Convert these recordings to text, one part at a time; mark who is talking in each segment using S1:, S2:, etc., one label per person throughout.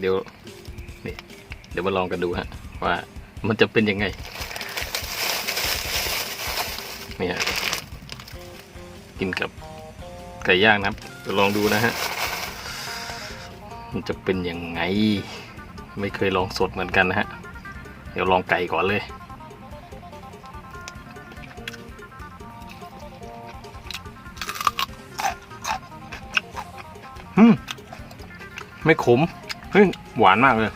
S1: เดี๋ยวเดี๋ยวมาลองกันดูฮะว่ามันจะเป็นยังไงนี่ฮะกินกับไก่ย่างนะครับลองดูนะฮะมันจะเป็นยังไง ไม่เคยลองสดเหมือนกันนะฮะ เดี๋ยวลองไก่ก่อนเลยไม่ขม เฮ้ยหวานมากเลย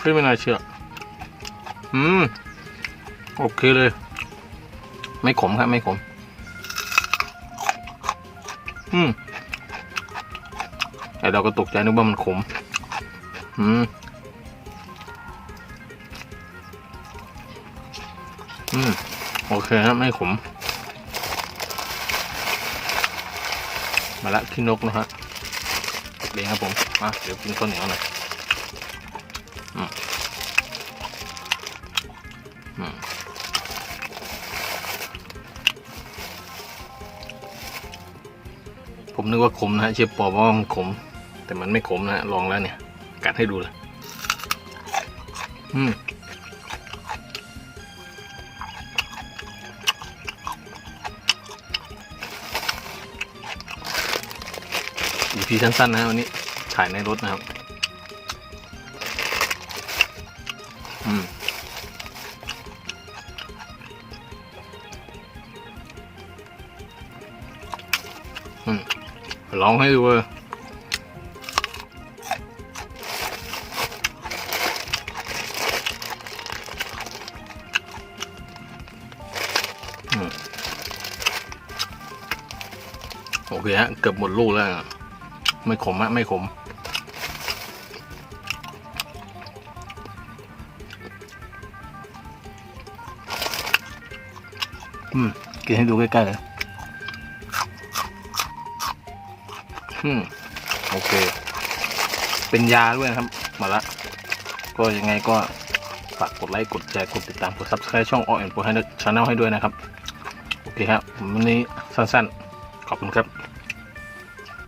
S1: เฮ้ยไม่น่าเชื่อ อืม โอเคเลย ไม่ขมครับ ไม่ขม อืมไอเราก็ตกใจนึกว่ามันขม อืม อืม โอเคครับไม่ขม มาละขี้นกนะฮะ เลี้ยครับผมมาเดี๋ยวกินข้าวเหนียวหน่อยผมนึกว่าขมนะฮะเชฟปอบอว่ามันขม แต่มันไม่ขมนะฮะลองแล้วเนี่ย กัดให้ดูเลยอืม อีพีสั้นๆนะวันนี้ถ่ายในรถนะครับ อืมอืมลองให้ดูเลยอืมโอเคฮะเกือบหมดลูกแล้ว ไม่ขมอะไม่ขม อืม กินให้ดูใกล้ๆเลยอืม โอเค เป็นยาด้วยนะครับ มาละ ก็ยังไงก็ ฝากกดไลค์ กดแชร์ กดติดตาม กด subscribe ช่อง All and Pro ให้ช n แนลให้ด้วยนะครับ โอเคครับ วันนี้สั้นๆ ขอบคุณครับ